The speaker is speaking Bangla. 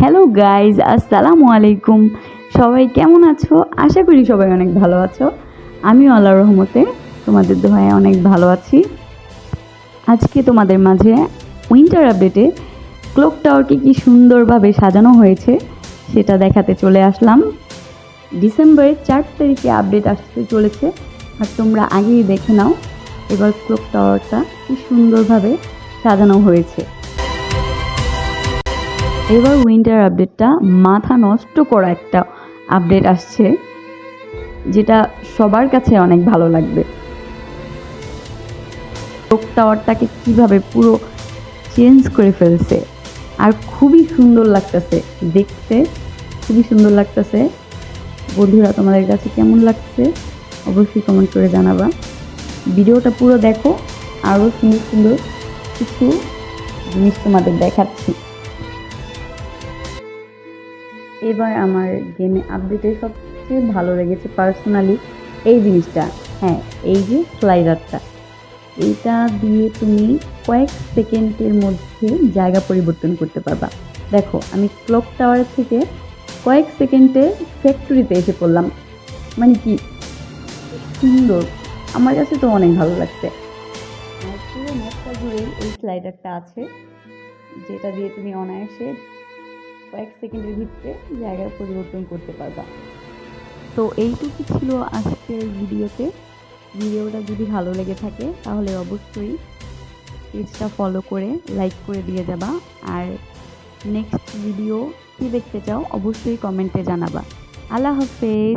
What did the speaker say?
হ্যালো গাইজ আসসালামু আলাইকুম সবাই কেমন আছো? আশা করি সবাই অনেক ভালো আছো। আমিও আল্লাহর রহমতে তোমাদের দোহায় অনেক ভালো আছি। আজকে তোমাদের মাঝে উইন্টার আপডেটে ক্লক টাওয়ারকে কি সুন্দরভাবে সাজানো হয়েছে সেটা দেখাতে চলে আসলাম। ডিসেম্বরের চার তারিখে আপডেট আসতে চলেছে। আর তোমরা আগেই দেখে নাও, এবার ক্লক টাওয়ারটা কি সুন্দরভাবে সাজানো হয়েছে। এবার উইন্টার আপডেটটা মাথা নষ্ট করা একটা আপডেট আসছে, যেটা সবার কাছে অনেক ভালো লাগবে। ক্লক টাওয়ারটাকে কীভাবে পুরো চেঞ্জ করে ফেলছে, আর খুবই সুন্দর লাগতেছে দেখতে, খুবই সুন্দর লাগতেছে। বন্ধুরা, তোমাদের কাছে কেমন লাগছে? অবশ্যই কমেন্ট করে জানাবা। ভিডিওটা পুরো দেখো আরও সুন্দর সুন্দর কিছু জিনিস তোমাদের দেখাচ্ছি। এবার আমার গেমে আপডেটে সবচেয়ে ভালো লেগেছে পার্সোনালি এই জিনিসটা। হ্যাঁ এই যে স্লাইডারটা এইটা দিয়ে তুমি কয়েক সেকেন্ডের মধ্যে জায়গা পরিবর্তন করতে পারবা। দেখো, আমি ক্লক টাওয়ার থেকে কয়েক সেকেন্ডে ফ্যাক্টরিতে এসে পড়লাম। মানে কি? সুন্দর। আমার কাছে তো অনেক ভালো লাগছে। পুরো এই স্লাইডারটা আছে, যেটা দিয়ে তুমি অনায়াসে কয়েক সেকেন্ডের ভিতরে জায়গা পরিবর্তন করতে পারবা। তো এইটুকু ছিল আজকের ভিডিওতে। ভিডিওটা যদি ভালো লেগে থাকে, তাহলে অবশ্যই পেজটা ফলো করে লাইক করে দিয়ে যাবা। আর নেক্সট ভিডিও কী দেখতে চাও, অবশ্যই কমেন্টে জানাবা। আল্লাহ হাফেজ।